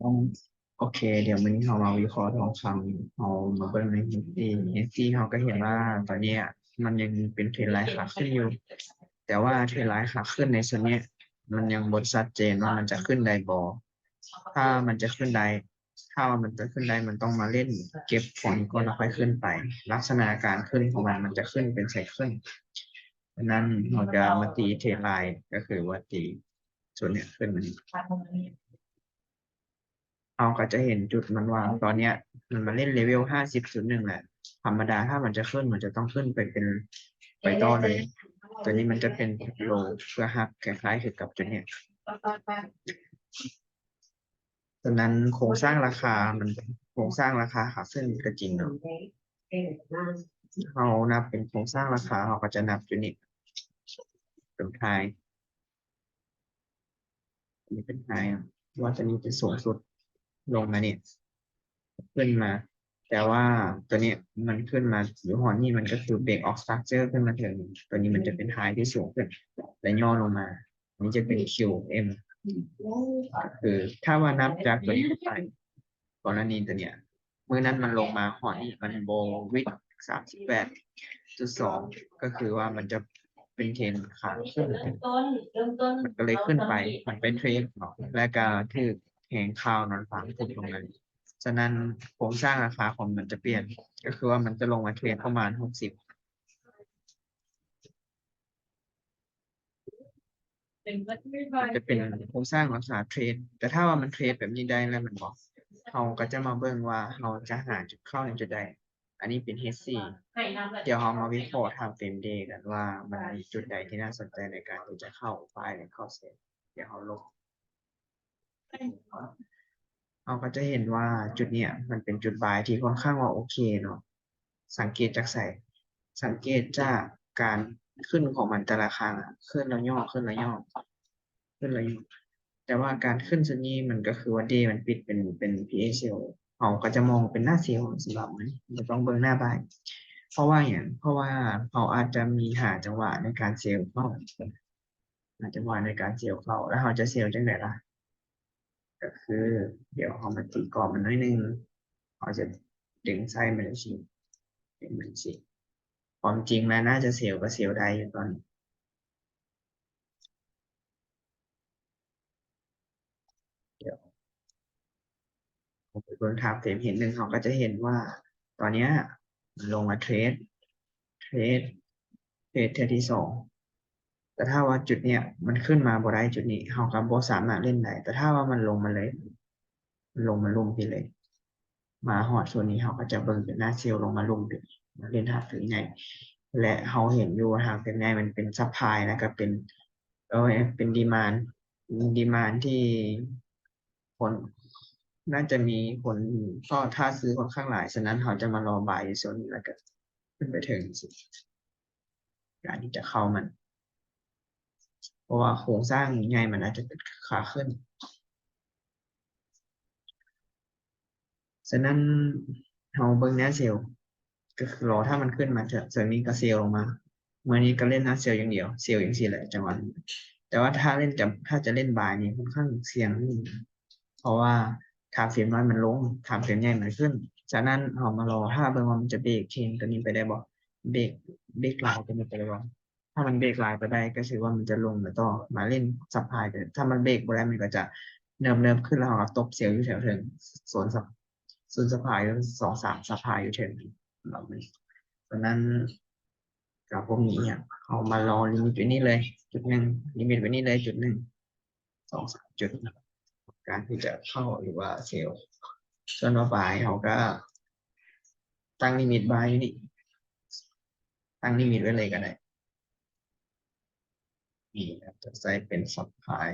ต้องโอเค เดี๋ยววันนี้เรามาวิเคราะห์ทองคำเอามาเบิ่งในนิฟตี้นิฟตี้เราก็เห็นว่าตอนเนี้ยมันยังเป็นเทรนไลน์ขาขึ้นอยู่ แต่ว่าเทรนไลน์ขาขึ้นในส่วนเนี้ย มันยังบดชัดเจนว่ามันจะขึ้นได้บอถ้ามันจะขึ้นได้ถ้ามันจะขึ้นได้มันต้องมาเล่น เก็บผลก่อนแล้วค่อยขึ้นไป ลักษณะการขึ้นของมันมันจะขึ้นเป็นไซเคิลดังนั้นเราจะมาตีเทรนไลน์ก็คือว่าตีส่วนเนี้ยขึ้นมัน เราก็จะเห็นจุดมันวางตอนเนี้ย มันมาเล่นเลเวลห้าสิบจุดหนึ่งแหละ ธรรมดาถ้ามันจะขึ้นมันจะต้องขึ้นไปเป็นไปต่อเลย ตัวนี้มันจะเป็นโลเพื่อหักคล้ายๆคือกับจุดเนี้ยดังนั้นโครงสร้างราคามันโครงสร้างราคาขาขึ้นก็จริงเนาะเรานับเป็นโครงสร้างราคาเราก็จะนับจุดนี้เป็นไฮอันนี้เป็นไฮว่าตัวนี้เป็นสูงสุด ลงมาเนี่ยขึ้นมา แต่ว่าตัวนี้มันขึ้นมาหรือหอนี่มันก็คือเบรกออกสตรัคเจอร์ขึ้นมาถึงตัวนี้มันจะเป็นไฮที่สูงขึ้นและย่อลงมา อันนี้จะเป็น QM ก็คือถ้าว่านับจากตัวนี้ไปกรณีตัวเนี้ยเมื่อนั้นมันลงมาหอนี่มันโบวิดสามสิบแปดจุดสองก็คือว่ามันจะเป็นเทรนขาขึ้นต้นเริ่มต้นมันก็เลยขึ้นไป มันเป็นเทรนเนาะและการที่ แหงข้าวนอนฝังถูกตรงนั้นฉะนั้นโครงสร้างราคาของมันจะเปลี่ยน ก็คือว่ามันจะลงมาเทรนประมาณหกสิบจะเป็นโครงสร้างราคาเทรด แต่ถ้าว่ามันเทรดแบบนี้ได้แล้วมันบอกเราก็จะมาเบิ่งว่าเราจะหาจุดเข้าในจุดใด อันนี้เป็น H4 ให้น้ำแบบเดี๋ยวเรามาวิเคราะห์ทางเฟรมเดย์กันว่ามันมีจุดใดที่น่าสนใจในการที่จะเข้าไฟล์หรือเข้าเซตเดี๋ยวเราลบ เราก็จะเห็นว่าจุดเนี้ยมันเป็นจุดบายที่ค่อนข้างว่าโอเคเนาะสังเกตจากใส่สังเกตจากการขึ้นของมันแต่ละครั้งอะขึ้นแล้วย่อขึ้นแล้วย่อขึ้นแล้วย่อแต่ว่าการขึ้นชนนี้มันก็คือว่าเดมันปิดเป็นเป็น PA เซลเราก็จะมองเป็นหน้าเซลสำหรับมันเราต้องเบิ่งหน้าบายเพราะว่าอย่างเพราะว่าเขาอาจจะมีหาจังหวะในการเซลล์เข้าหาจังหวะในการเซลล์เข้าแล้วเขาจะเซลล์จังไดล่ะ ก็คือเดี๋ยวเอามาตีกรอบมันน้อยนึงเขาจะดึงไส้มันสิดึงมันสิความจริงแล้วน่าจะเซลล์ก็เซลล์ได้อยู่ตอนนี้เดี๋ยวผมไปบนทางเฟรมเห็นหนึ่งเขาก็จะเห็นว่า ตอนนี้ลงมาเทรดเทรดเทรดเทรดที่สอง แต่ถ้าว่าจุดเนี้ยมันขึ้นมาบ่ได้จุดนี้เขากับบ่สามารถเล่นได้แต่ถ้าว่ามันลงมาเลย มันลงมาลุ่มไปเลย มาหอดส่วนนี้เขาก็จะเบิ่งเป็นหน้าเซลล์ลงมาลุ่มไปมาเล่นหาถึงไงและเขาเห็นอยู่ว่าทางเป็นไงมันเป็นซัพพลายแล้วก็เป็นเออเป็นดีมานดีมานที่คนน่าจะมีคนก็ถ้าซื้อค่อนข้างหลาย ฉะนั้นเขาจะมารอบายอยู่ส่วนนี้แล้วก็ขึ้นไปถึงสิการที่จะเข้ามัน เพราะว่าโครงสร้างใหญ่มันอาจจะเป็นขาขึ้น ฉะนั้นเราเบิ่งหน้าเซลล์ก็คือรอถ้ามันขึ้นมาเถอะส่วนนี้ก็เซลล์ลงมาเมื่อนี้ก็เล่นหน้าเซลล์อย่างเดียวเซลล์อย่างสี่แหละจังหวะแต่ว่าถ้าเล่นจะถ้าจะเล่นบายนี่ค่อนข้างเสี่ยงนิดนึงเพราะว่าทางเฟรมน้อยมันลงทางเฟรมใหญ่มันขึ้น ฉะนั้นเรามารอถ้าเบิ่งมันจะเบรกเชนตัวนี้ไปได้บ่เบรกเบรกลายตัวนี้ไปได้บ่ ถ้ามันเบรกลายไปได้ก็คือว่ามันจะลงแล้วต่อมาเล่นซับพายแต่ถ้ามันเบรกไปได้มันก็จะเนิมเนิมขึ้นแล้วเราตบเสียวอยู่แถวถึงโซนซับโซนซับพายสองสามซับพายอยู่ถึงเราไม่เพราะนั้นกับพวกนี้เนี่ยเอามารอลิมิตไว้นี่เลย จุดหนึ่งลิมิตไว้นี่เลยจุดหนึ่งสองสามจุด การที่จะเข้าหรือว่าเซลล์ส่วนต่อไปเขาก็ ตั้งลิมิตไว้นี่ตั้งลิมิตไว้เลยก็ได้ นี่ครับจะใช้เป็นซับพลาย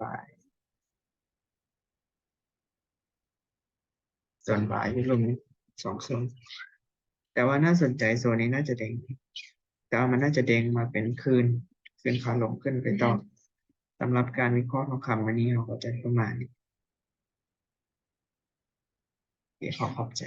ฝ่ายส่วนบ่ายที่ลงสองโซนแต่ว่าน่าสนใจโซนนี้น่าจะเด้งแต่ว่ามันน่าจะเด้งมาเป็นคืนคืนขาลงขึ้นไปต่อสำหรับการวิเคราะห์ทองคำวันนี้เราก็จะประมาณนี้โอเคขอขอบใจ